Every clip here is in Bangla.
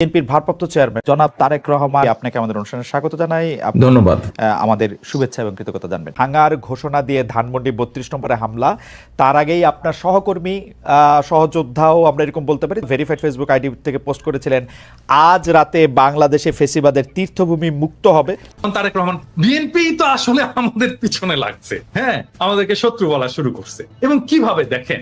বিএনপির ভারপ্রাপ্ত চেয়ারম্যান জনাব তারেক রহমান আপনাকে আমাদের অনুষ্ঠানে স্বাগত জানাই। ধন্যবাদ। আমাদের শুভেচ্ছা এবং কৃতজ্ঞতা জানবেন। ভাঙার ঘোষণা দিয়ে ধানমন্ডি বত্রিশ নম্বরে হামলা তার আগেই আপনার সহকর্মী সহযোদ্ধাও আমরা এরকম বলতে পারি ভেরিফাইড ফেসবুক আইডি থেকে পোস্ট করেছিলেন আজ রাতে বাংলাদেশে ফেসিবাদের তীর্থভূমি মুক্ত হবে। তারেক রহমান বিএনপি তো আসলে আমাদের পিছনে লাগছে। হ্যাঁ আমাদেরকে শত্রু বলা শুরু করছে। এবং কীভাবে দেখেন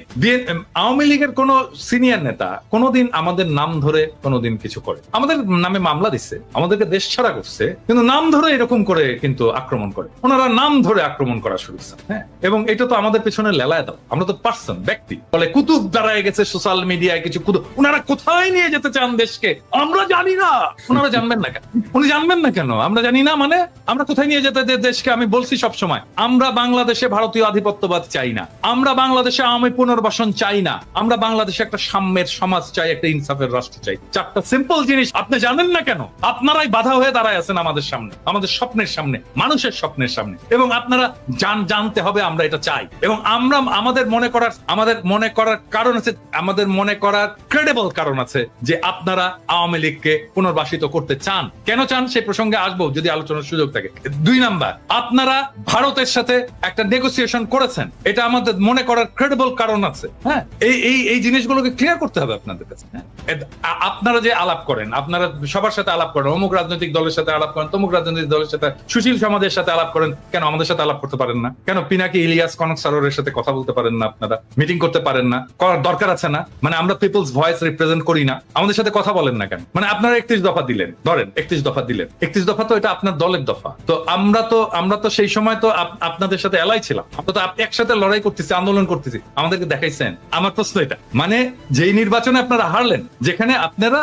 আওয়ামী লীগের কোন সিনিয়র নেতা কোনোদিন আমাদের নাম ধরে কোনোদিন কিছু করে। আমাদের নামে মামলা দিচ্ছে, আমাদেরকে দেশ ছাড়া করছে, কিন্তু নাম ধরে এরকম করে কিন্তু আক্রমণ করে। ওনারা নাম ধরে আক্রমণ করা শুরু হ্যাঁ? এবং এটা তো আমাদের পিছনে লেলায় দাও। আমরা তো পার্সন, ব্যক্তি। বলে কুতুব দাঁড়ায় গেছে সোশ্যাল মিডিয়ায় কিছু কুতুব ওনারা কোথায় নিয়ে যেতে চান দেশকে? আমরা জানি না। ওনারা জানবেন না কেন? উনি জানবেন না কেন? আমরা জানি না মানে আমরা কোথায় নিয়ে যেতে দেশকে? আমি বলছি সব সময় আমরা বাংলাদেশে ভারতীয় আধিপত্যবাদ চাই না। আমরা বাংলাদেশে আওয়ামী পুনর্বাসন চাই না। আমরা বাংলাদেশে একটা সাম্যের সমাজ চাই, একটা ইনসাফের রাষ্ট্র চাই। চারটা সিম্পল জিনিস আপনি জানেন না কেন? আপনারাই বাধা হয়ে দাঁড়ায় আছেন আমাদের সামনে, আমাদের স্বপ্নের সামনে, মানুষের স্বপ্নের সামনে। এবং আপনারা জান, জানতে হবে আমরা এটা চাই। এবং আমরা, আমাদের মনে করার, আমাদের মনে করার কারণ আছে, আমাদের মনে করার ক্রেডেবল কারণ আছে যে আপনারা আওয়ামী লীগকে পুনর্বাসিত করতে চান। কেন চান? সেই প্রসঙ্গে আসব, যদি আলোচনার সুযোগ থাকে। দুই নাম্বার, আপনারা ভারতের সাথে একটা নেগোসিয়েশন করেছেন। এটা আমাদের মনে করার ক্রেডেবল কারণ আছে। হ্যাঁ? এই এই এই জিনিসগুলোকে ক্লিয়ার করতে হবে আপনাদের কাছে। হ্যাঁ? আপনারা যে আলাপ করেন। আপনারা সবার সাথে আলাপ করেন, অমুক রাজনৈতিক দলের সাথে আলাপ করেন, তমুক রাজনৈতিক দলের সাথে, সুশীল সমাজের সাথে আলাপ করেন। কেন আমাদের সাথে আলাপ করতে পারেন না? কেন পিনাকি ইলিয়াস, কনক সারোরের সাথে কথা বলতে পারেন না আপনারা? মিটিং করতে পারেন না? করার দরকার আছে না? মানে আমরা পিপলস ভয়েস রিপ্রেজেন্ট করি না। আমাদের সাথে কথা বলেন না কেন? মানে আপনারা একত্রিশ দফা দিলেন। ধরেন, একত্রিশ দফা দিলেন। একত্রিশ দফা তো এটা আপনার দলের দফা। তো আমরা তো আমরা তো সেই সময় তো আপনাদের সাথে এলাই ছিলাম। আমরা তো একসাথে লড়াই করতেছি, আন্দোলন করতেছি। আমাদেরকে দেখাইছেন। আমার প্রশ্ন এটা। মানে যেই নির্বাচনে আপনারা হারলেন, যেখানে আপনারা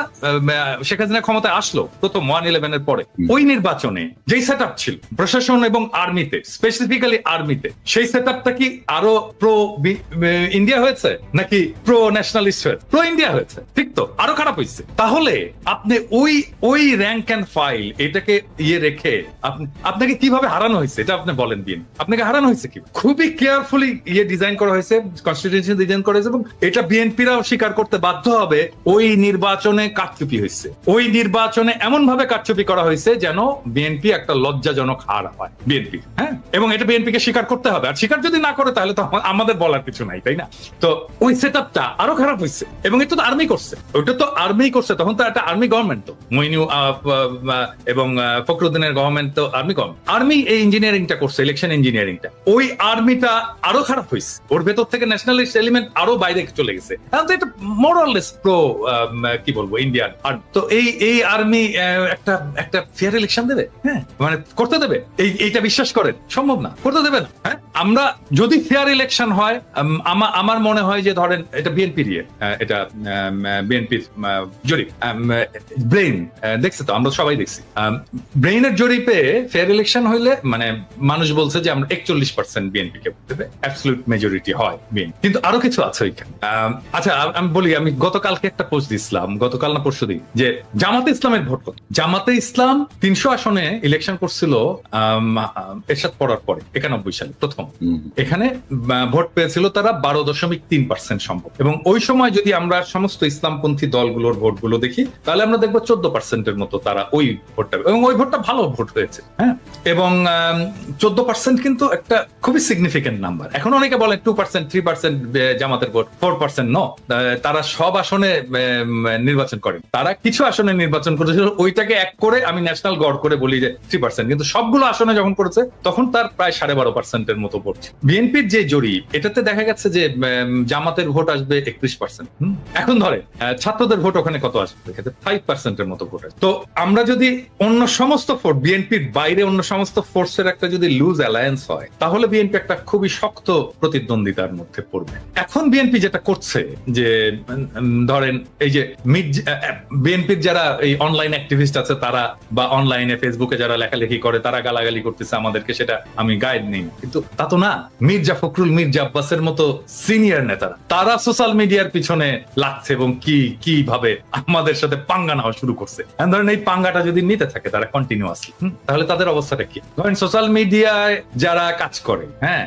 শেখ হাসিনা ক্ষমতায় আসলো প্রথম ওয়ান ইলেভেনের পরে। ওই নির্বাচনে যেই সেট ছিল প্রশাসন এবং আর্মিতে স্পেসিফিক্যালি আর্মিতে সেই সেট কি আরও প্রো ইন্ডিয়া হয়েছে? নাকি প্রো ন্যাশনালিস্ট হয়েছে? প্রো ইন্ডিয়া হয়েছে। ঠিক তো? আরও খারাপ হয়েছে। তাহলে আপনি ওই ওই র্যাঙ্ক অ্যান্ড ফাইল এটাকে ইয়ে রেখে আপনি আপনাকে কীভাবে হারানো হয়েছে এটা আপনি বলেন দিন। আপনাকে হারানো হয়েছে কি খুবই কেয়ারফুলি ইয়ে ডিজাইন করা হয়েছে কনস্টিটিউশন ডিজাইন করা হয়েছে এবং এটা বিএনপিরাও স্বীকার করতে বাধ্য হবে ওই নির্বাচনে কারচুপি হয়েছে। ওই নির্বাচনে এমন ভাবে কারচুপি করা হয়েছে যেন বিএনপি একটা লজ্জাজনক হার হয়, বিএনপি হ্যাঁ? এবং এটা বিএনপি কে স্বীকার করতে হবে। আর স্বীকার যদি না করে, তাহলে তো আমাদের বলার কিছু নাই, তাই না? তো ওই সেট আপটা আরও খারাপ হয়েছে, এবং এটা তো আর্মি করছে। ওইটা তো আর্মি করছে, তখন তো একটা আর্মি গভর্নমেন্ট তো। মইনু এবং ফখরুদ্দিনের গভর্নমেন্ট তো আর্মি গভর্নমেন্ট আর্মি এই ইঞ্জিনিয়ারিংটা করছে ইলেকশন ইঞ্জিনিয়ারিংটা ওই আর্মিটা আরও খারাপ হয়েছে। ওর ভেতর থেকে ন্যাশনালিস্ট এলিমেন্ট আরও বাইরে চলে গেছে। এটা মোরাললেস প্রো কি বলব ইন্ডিয়ান আর তো এই এই আর্মি একটা একটা ফেয়ার ইলেকশন দেবে? হ্যাঁ মানে করতে দেবে? এই, এইটা বিশ্বাস করেন? সম্ভব না। করতে দেবে না হ্যাঁ? আমরা যদি ফেয়ার ইলেকশন হয় আমার মনে হয় যে ধরেন, এটা বিএনপির ইয়ে এটা বিএনপির জরিপ ব্রেইন দেখছে তো, আমরা সবাই দেখছি। ব্রেইনের জরিপে ফেয়ার ইলেকশন হইলে মানে মানুষ বলছে যে আমরা একচল্লিশ পার্সেন্ট বিএনপি কে দেবে। অ্যাবসলিউট মেজরিটি হয় বিএনপি কিন্তু আরও কিছু আছে ওইখানে। আচ্ছা আমি বলি, আমি গতকালকে একটা পোস্ট দিছিলাম, গতকাল না পরশু দিন যে জামাতে ইসলামের ভোট কত? জামাতে ইসলাম তিনশো আসনে ইলেকশন করছিল এরশাদ পড়ার পরে একানব্বই সালে প্রথম। এখানে ভোট পেয়েছিল তারা বারো দশমিক তিন পার্সেন্ট সম্ভব। এবং ওই সময় যদি আমরা সমস্ত ইসলামপন্থী দলগুলোর ভোটগুলো দেখি তাহলে আমরা দেখব চোদ্দ পার্সেন্টের মতো তারা ওই ভোটটা এবং ওই ভোটটা ভালো ভোট হয়েছে হ্যাঁ? এবং চোদ্দ পার্সেন্ট কিন্তু একটা খুবই সিগনিফিকেন্ট নাম্বার এখন অনেকে বলেন টু পার্সেন্ট থ্রি পার্সেন্ট জামাতের ভোট ফোর পার্সেন্ট ন তারা সব আসনে নির্বাচন করেন। তারা কিছু আসনে নির্বাচন করেছিল ওইটাকে এক করে আমি ন্যাশনাল গড় করে বলি যে থ্রি পার্সেন্ট কিন্তু সবগুলো আসনে যখন করেছে, তখন তার প্রায় সাড়ে বারো পার্সেন্টের মতো ছিল। বিএনপির যে জরিপ, এটাতে দেখা গেছে যে জামাতের ভোট আসবে একত্রিশ পার্সেন্ট এখন ধরে ছাত্রদের ভোট ওখানে কত আসবে? ফাইভ পার্সেন্টের মতো ভোট তো আমরা যদি অন্য সমস্ত ফোর্স বিএনপির বাইরে অন্য সমস্ত ফোর্সের একটা যদি লুজ অ্যালায়েন্স হয়, তাহলে বিএনপি একটা খুবই শক্ত প্রতিদ্বন্দ্বিতার মধ্যে পড়বে। এখন বিএনপি যেটা করছে, যে ধরেন এই যে মিড বিএনপির যারা এই অনলাইন অ্যাক্টিভিস্ট আছে, তারা বা অনলাইনে ফেসবুকে যারা লেখালেখি করে, তারা গালাগালি করতেছে আমাদেরকে, সেটা আমি গাইড নেই। কিন্তু তা তো না। মির্জা ফখরুল, মির্জা আব্বাসের মতো সিনিয়র নেতারা, তারা সোশ্যাল মিডিয়ার পিছনে লাগছে এবং কি, কীভাবে আমাদের সাথে পাঙ্গা নেওয়া শুরু করছে। ধরেন এই পাঙ্গাটা যদি নিতে থাকে, তারা কন্টিনিউয়াসলি তাহলে তাদের অবস্থাটা কি? ধরেন সোশ্যাল মিডিয়ায় যারা কাজ করে হ্যাঁ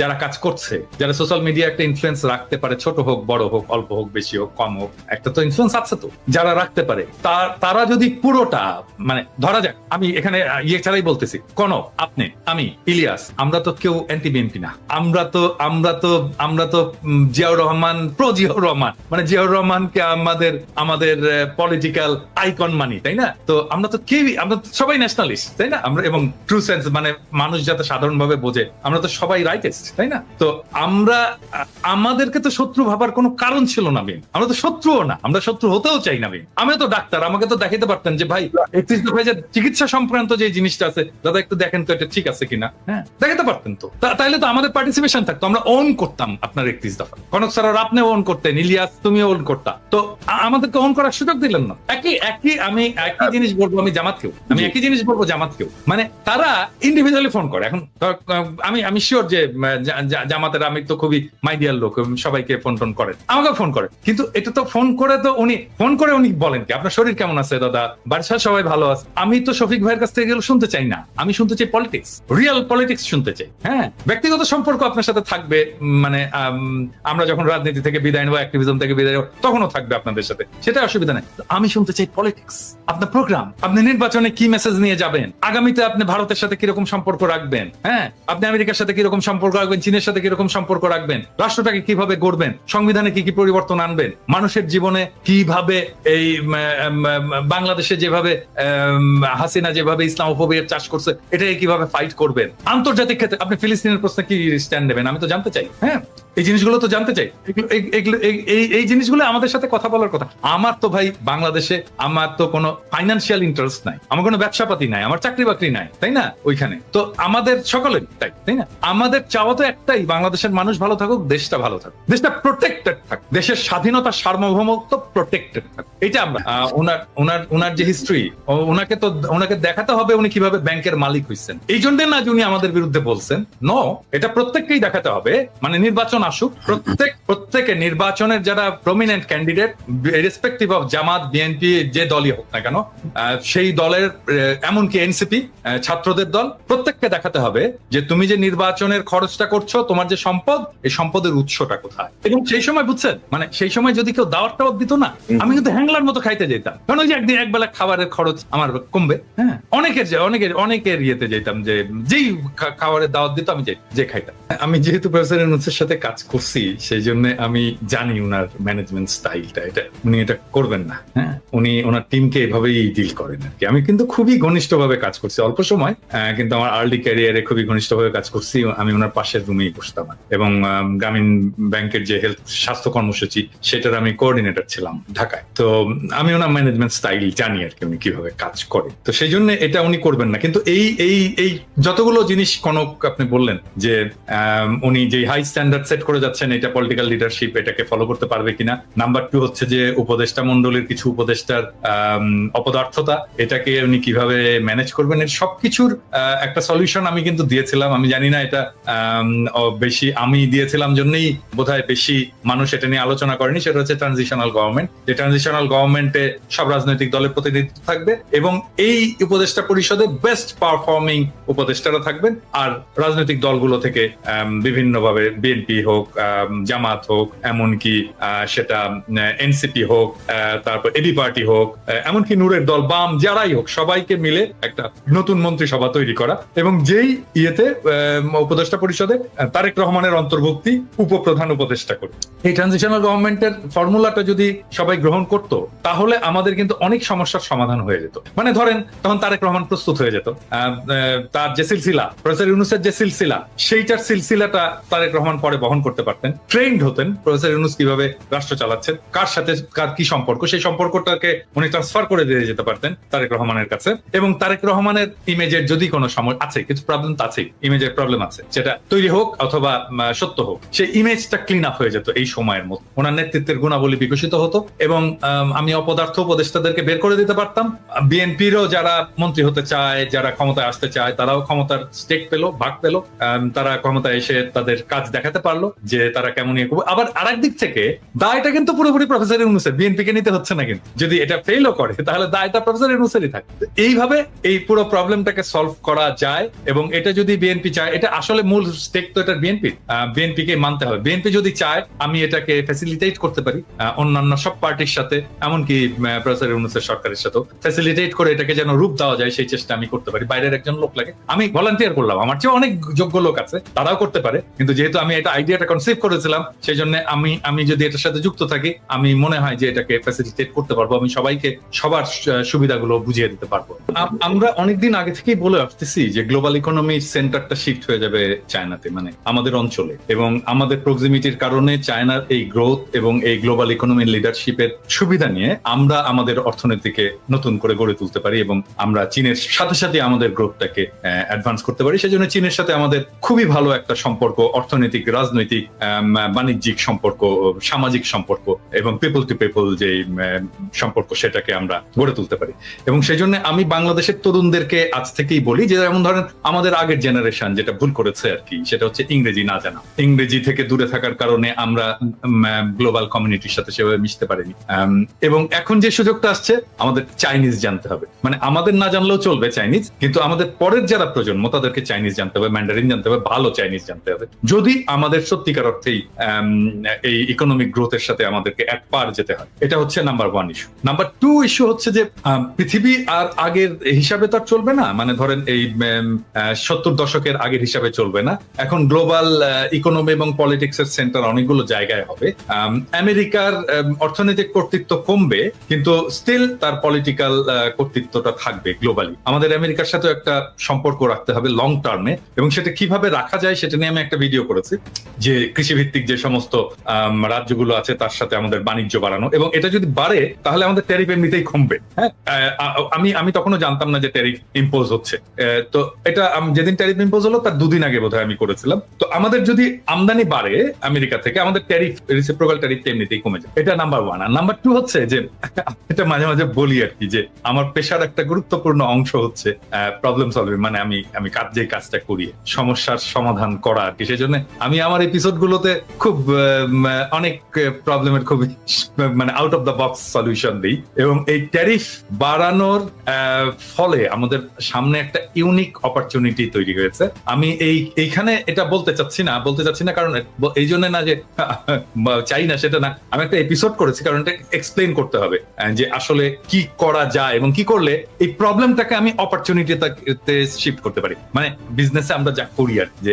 যারা কাজ করছে, যারা সোশ্যাল মিডিয়া একটা ইনফ্লুয়েন্স রাখতে পারে, ছোট হোক, বড় হোক, অল্প হোক, বেশি হোক, কম হোক, একটা তো ইনফ্লুয়েন্স আছে তো। যারা রাখতে পারে তার- যদি পুরোটা মানে ধরা যাক, আমি এখানে ইয়ে ছাড়াই বলতেছি। কোন আপনি, আমি, ইলিয়াস, আমরা তো কেউ অ্যান্টি বিএনপি না। আমরা তো আমরা তো আমরা তো জিয়াউর রহমান প্রো জিয়াউর রহমান। মানে জিয়াউর রহমানকে আমাদের আমাদের পলিটিক্যাল আইকন মানি, তাই না? তো আমরা তো কেউই, আমরা সবাই ন্যাশনালিস্ট তাই না? আমরা, এবং ট্রু সেন্স মানে মানুষ যাতে সাধারণভাবে বোঝে, আমরা তো সবাই রাইটেস্ট তাই না? তো আমরা আমাদেরকে তো শত্রু ভাবার কোনো কারণ ছিল না বিন আমরা তো শত্রুও না, আমরা শত্রু হতেও চাই না বিন আমিও তো ডাক্তার আমাকে তো দেখাইতে পারতেন যে ভাই একত্রিশ দফায় যে চিকিৎসা সংক্রান্ত যে জিনিসটা আছে দাদা একটু দেখেন তো এটা ঠিক আছে কিনা? হ্যাঁ দেখাতে পারতেন তো। তা- তাইলে তো আমাদের পার্টিসিপেশন থাকতো আমরা ওন করতাম আপনার একত্রিশ দফা। কনক স্যার আপনি ওন করতেন ইলিয়াস তুমিও ওন করতা। তো আমাদেরকে ওন করার সুযোগ দিলেন না? একই একই আমি একই জিনিস বলব আমি জামাতকেও। আমি একই জিনিস বলব জামাতকেও। মানে তারা ইন্ডিভিজুয়ালি ফোন করে। এখন আমি আমি শিওর যে জামাতের আমি তো খুবই মাইডিয়াল লোক সবাইকে ফোন টোন করেন। আমাকে ফোন করে। কিন্তু এটা তো ফোন করে তো উনি ফোন করে উনি বলেন কি, আপনার শরীর কেমন আছে দাদা? বাড়ির সবাই ভালো আছে। আমি তো শফিক ভাইয়ের কাছ থেকে এগুলো শুনতে চাই না। আমি শুনতে চাই পলিটিক্স রিয়েল পলিটিক্স শুনতে চাই হ্যাঁ? ব্যক্তিগত সম্পর্ক আপনার সাথে থাকবে মানে আমরা যখন রাজনীতি থেকে বিদায় নেব অ্যাক্টিভিজম থেকে বিদায় নেব, তখনও থাকবে আপনাদের সাথে। সেটা অসুবিধা নেই। আমি শুনতে চাই পলিটিক্স আপনার প্রোগ্রাম আপনি নির্বাচনে কি মেসেজ নিয়ে যাবেন? আগামীতে আপনি ভারতের সাথে কীরকম সম্পর্ক রাখবেন হ্যাঁ? আপনি আমেরিকার সাথে কীরকম সম্পর্ক রাখবেন, চীনের সাথে কীরকম সম্পর্ক রাখবেন, রাষ্ট্রটাকে কীভাবে গড়বেন, সংবিধানে কি কি পরিবর্তন আনবেন, মানুষের জীবনে কীভাবে এই বাংলাদেশে যেভাবে হাসিনা যেভাবে ইসলামোফোবিয়ার চাষ করছে, এটাকে কীভাবে ফাইট করবেন? আন্তর্জাতিক ক্ষেত্রে আপনি ফিলিস্তিনের প্রশ্নে কি স্ট্যান্ড নেবেন? আমি তো জানতে চাই। হ্যাঁ? এই জিনিসগুলো তো জানতে চাই। এই- জিনিসগুলো আমাদের সাথে কথা বলার কথা। আমার তো ভাই বাংলাদেশে আমার তো কোনো ফাইন্যান্সিয়াল ইন্টারেস্ট নাই। আমার কোনো ব্যবসাপাতি নাই, আমার চাকরি বাকরি নাই, তাই না? ওইখানে। তো আমাদের সকলের তাই তাই না? আমাদের চাওয়া তো একটাই, বাংলাদেশের মানুষ ভালো থাকুক, দেশটা ভালো থাকুক। দেশটা প্রোটেক্টেড থাক দেশের স্বাধীনতা সার্বভৌমত্ব প্রোটেক্টেড থাক এটা আমরা ওনার ওনার ওনার যে হিস্ট্রি ওনাকে তো, ওনাকে দেখাতে হবে উনি কীভাবে ব্যাংকের মালিক হয়েছেন এই জন্য না যে উনি আমাদের বিরুদ্ধে বলছেন। নো এটা প্রত্যেককেই দেখাতে হবে। মানে নির্বাচন আসুক প্রত্যেক প্রত্যেকে নির্বাচনের যারা prominent candidate respective of Jamaat BNP যে দলই হোক না কেন সেই দলের এমনকি এনসিপি ছাত্রদের দল প্রত্যেককে দেখাতে হবে যে তুমি যে নির্বাচনের খরচটা করছ তোমার যে সম্পদ এই সম্পদের উৎসটা কোথায়? এবং সেই সময় বুঝছেন? মানে সেই সময় যদি কেউ দাওয়াত টাওয়াত দিত না আমি কিন্তু হ্যাংলার মতো খাইতে যেতাম। কারণ ওই যে একদিন একবেলা খাবারের খরচ আমার কমবে হ্যাঁ? অনেকের যে অনেকের অনেকের ইয়েতে যেতাম যে যেই খাবারের দাওয়াত দিত আমি যে খাইতাম। আমি যেহেতু প্রফেসর ইউনুসের সাথে কাজ করছি, সেই জন্য আমি জানি উনার ম্যানেজমেন্ট স্টাইলটা এটা উনি এটা করবেন না হ্যাঁ? উনি ওনার টিমকে এভাবেই ডিল করেন আর কি। আমি কিন্তু খুবই ঘনিষ্ঠভাবে কাজ করছি। অল্প সময় কিন্তু আমার আর্লি ক্যারিয়ারে খুবই ঘনিষ্ঠভাবে কাজ করছি। আমি ওনার পাশের রুমেই বসতাম এবং গ্রামীণ ব্যাংকের যে হেলথ স্বাস্থ্য কর্মসূচি, সেটার আমি কোঅর্ডিনেটর ছিলাম ঢাকায়। তো আমি ওনার ম্যানেজমেন্ট স্টাইল জানি আর কি উনি কীভাবে কাজ করে। তো সেই জন্য এটা উনি করবেন না। কিন্তু এই এই এই যতগুলো জিনিস কনক আপনি বললেন যে উনি যে হাই স্ট্যান্ডার্ড সেট করে যাচ্ছেন, এটা পলিটিক্যাল লিডারশিপ এটাকে ফলো করতে পারবে কিনা? নাম্বার টু হচ্ছে যে উপদেষ্টা মন্ডলীর কিছু উপদেষ্টার অপদার্থতা, এটাকে উনি কীভাবে ম্যানেজ করবেন, এর সবকিছুর একটা সলিউশন আমি কিন্তু দিয়েছিলাম। আমি জানি না এটা বেশি আমি দিয়েছিলাম জন্যই বোধহয় বেশি মানুষ এটা নিয়ে আলোচনা করেনি, সেটা হচ্ছে ট্রানজিশনাল গভর্নমেন্ট যে ট্রানজিশনাল গভর্নমেন্টে সব রাজনৈতিক দলের প্রতিনিধিত্ব থাকবে এবং এই উপদেষ্টা পরিষদে বেস্ট পারফর্মিং উপদেষ্টারা থাকবেন, আর রাজনৈতিক দলগুলো থেকে বিভিন্ন ভাবে বিএনপি হোক জামাত হোক, এমনকি সেটা এনসিপি হোক তারপর এবি পার্টি হোক এমনকি নূরের দল, বাম, যারাই হোক, সবাইকে মিলে একটা নতুন মন্ত্রিসভা তৈরি করা এবং যেই ইয়েতে উপদেষ্টা পরিষদে তারেক রহমানের অন্তর্ভুক্তি উপপ্রধান উপদেষ্টা করে এই ট্রানজিশনাল গভর্নমেন্টের ফর্মুলাটা যদি সবাই গ্রহণ করত, তাহলে আমাদের কিন্তু অনেক সমস্যার সমাধান হয়ে যেত। মানে ধরেন, তখন তারেক রহমান প্রস্তুত হয়ে যেত। তার যে সিলসিলা, প্রফেসর ইউনুসের যে সিলসিলা, সেইটার সিলসিলা সিলসিলাটা তারেক রহমান পরে বহন করতে পারতেন। ট্রেন্ড হতেন প্রফেসর ইউনুস কীভাবে রাষ্ট্র চালাচ্ছেন কার সাথে কার কি সম্পর্ক সেই সম্পর্কটাকে উনি ট্রান্সফার করে দিয়ে যেতে পারতেন তারেক রহমানের কাছে। এবং তারেক রহমানের ইমেজের যদি কোনো সময় আছে কিছু প্রবলেম তো আছেই ইমেজের প্রবলেম আছে সেটা তৈরি হোক অথবা সত্য হোক সেই ইমেজটা ক্লিন আপ হয়ে যেত এই সময়ের মধ্যে। ওনার নেতৃত্বের গুণাবলী বিকশিত হতো এবং আম, অপদার্থ উপদেষ্টাদেরকে বের করে দিতে পারতাম। বিএনপিরও যারা মন্ত্রী হতে চায় যারা ক্ষমতায় আসতে চায় তারাও ক্ষমতার স্টেক পেল ভাগ পেল। তারা ক্ষমতায় এসে তাদের কাজ দেখাতে পারল যে তারা কেমন ইয়ে করবে আবার আরেক দিক থেকে দায়টা কিন্তু পুরোপুরি প্রফেসর ইউনুসের। বিএনপি কে নিতে হচ্ছে না কিন্তু। যদি এটা ফেলও করে, তাহলে দায়টা প্রফেসর ইউনুসেরই থাকে। এইভাবে এই পুরো প্রবলেমটাকে সলভ করা যায় এবং এটা যদি বিএনপি চায়, এটা আসলে মূল স্টেক তো এটা বিএনপি বিএনপি কে মানতে হবে। বিএনপি যদি চায়, আমি এটাকে ফ্যাসিলিটেট করতে পারি। অন্যান্য সব পার্টির সাথে, এমনকি প্রফেসর ইউনুসের সরকারের সাথেও। ফ্যাসিলিটেট করে এটাকে যেন রূপ দেওয়া যায়, সেই চেষ্টা আমি করতে পারি। বাইরের একজন লোক লাগে। আমি ভলান্টিয়ার করলাম। আমার চেয়ে অনেক যোগ্য লোক আছে। তারাও করতে পারে, কিন্তু যেহেতু আমি এটা আইডিয়াটা কনসিভ করেছিলাম সেই জন্য আমি আমি যদি এটার সাথে যুক্ত থাকি, আমি মনে হয় যে এটাকে ফ্যাসিলিটেট করতে পারব, আমি সবাইকে সবার সুবিধাগুলো বুঝিয়ে দিতে পারব। আমরা অনেকদিন আগে থেকেই বলে আসতেছি যে গ্লোবাল ইকোনমির সেন্টারটা শিফট হয়ে যাবে চায়নাতে মানে আমাদের অঞ্চলে। এবং আমাদের প্রক্সিমিটির কারণে চায়নার এই গ্রোথ এবং এই গ্লোবাল ইকোনমির লিডারশিপের সুবিধা নিয়ে আমরা আমাদের অর্থনীতিকে নতুন করে গড়ে তুলতে পারি এবং আমরা চীনের সাথে সাথে আমাদের গ্রোথটাকে অ্যাডভান্স করতে পারি। সেজন্য চীনের সাথে আমাদের খুবই ভালো একটা সম্পর্ক, অর্থনৈতিক, রাজনৈতিক বাণিজ্যিক সম্পর্ক, সামাজিক সম্পর্ক এবং পিপল টু পিপল যে সম্পর্ক সেটাকে আমরা গড়ে তুলতে পারি। এবং সেই জন্য আমি বাংলাদেশের তরুণদেরকে আজ থেকেই বলি যে, যেমন ধরেন আমাদের আগের জেনারেশন যেটা ভুল করেছে আর কি, সেটা হচ্ছে ইংরেজি না জানা। ইংরেজি থেকে দূরে থাকার কারণে আমরা গ্লোবাল কমিউনিটির সাথে সেভাবে মিশতে পারিনি। এবং এখন যে সুযোগটা আসছে, আমাদের চাইনিজ জানতে হবে। মানে আমাদের না জানলেও চলবে চাইনিজ কিন্তু আমাদের পরের যারা প্রজন্ম, তাদেরকে চাইনিজ জানতে হবে ম্যান্ডারিন জানতে হবে, ভালো চাইনিজ জানতে হবে। যদি আমাদের সত্যিকার অর্থেই এই ইকোনমিক গ্রোথের সাথে আমাদেরকে এক পার যেতে হয় এটা হচ্ছে number one issue number two issue হচ্ছে যে পৃথিবী আর আগের হিসাবে তো আর চলবে না। মানে ধরেন এই সত্তর দশকের আগের হিসাবে চলবে না। এখন গ্লোবাল ইকোনমি এবং পলিটিক্স এর সেন্টার অনেকগুলো জায়গায় হবে। আম, আমেরিকার অর্থনৈতিক কর্তৃত্ব কমবে কিন্তু স্টিল তার পলিটিক্যাল কর্তৃত্বটা থাকবে গ্লোবালি আমাদের আমেরিকার সাথে একটা সম্পর্ক রাখতে হবে লং টার্মে এবং সেটা কীভাবে রাখা যায় সেটা নিয়ে আমি একটা ভিডিও করেছি, যে কৃষিভিত্তিক যে সমস্ত রাজ্যগুলো আছে তার সাথে আমাদের বাণিজ্য বাড়ানো। এবং এটা যদি বাড়ে, তাহলে আমাদের ট্যারিফ এমনিতেই কমবে। হ্যাঁ? আমি আমি তখনও জানতাম না যে ট্যারিফ ইম্পোজ হচ্ছে। তো এটা যেদিন ট্যারিফ ইম্পোজ হলো, তার দুদিন আগে বোধহয় আমি করেছিলাম। তো আমাদের যদি আমদানি বাড়ে আমেরিকা থেকে, আমাদের ট্যারিফ রিসিপ্রোকাল ট্যারিফ এমনিতেই কমে যায়। এটা নাম্বার ওয়ান আর নাম্বার টু হচ্ছে যে, এটা মাঝে মাঝে বলি আর কি, যে আমার পেশার একটা গুরুত্বপূর্ণ অংশ হচ্ছে প্রবলেম সলভিং মানে আমি আমি কাজ, যে কাজটা করি, সমস্যার সমাধান করা আর কি। সেই জন্য আমি আমার এপিসোড গুলোতে খুব অনেক প্রবলেমের খুব মানে out of the box solution দিই। এবং এই ট্যারিফ বাড়ানোর ফলে আমাদের সামনে একটা ইউনিক অপরচুনিটি তৈরি হয়েছে। আমি এই, এইখানে এটা বলতে চাচ্ছি না, বলতে চাচ্ছি না কারণ এই জন্য না যে, চাই না সেটা না। আমি একটা এপিসোড করেছি, কারণ এটা এক্সপ্লেন করতে হবে যে আসলে কি করা যায় এবং কি করলে এই প্রবলেমটাকে আমি অপরচুনিটিতে শিফট করতে পারি। মানে বিজনেসে আমরা যা করি আর যে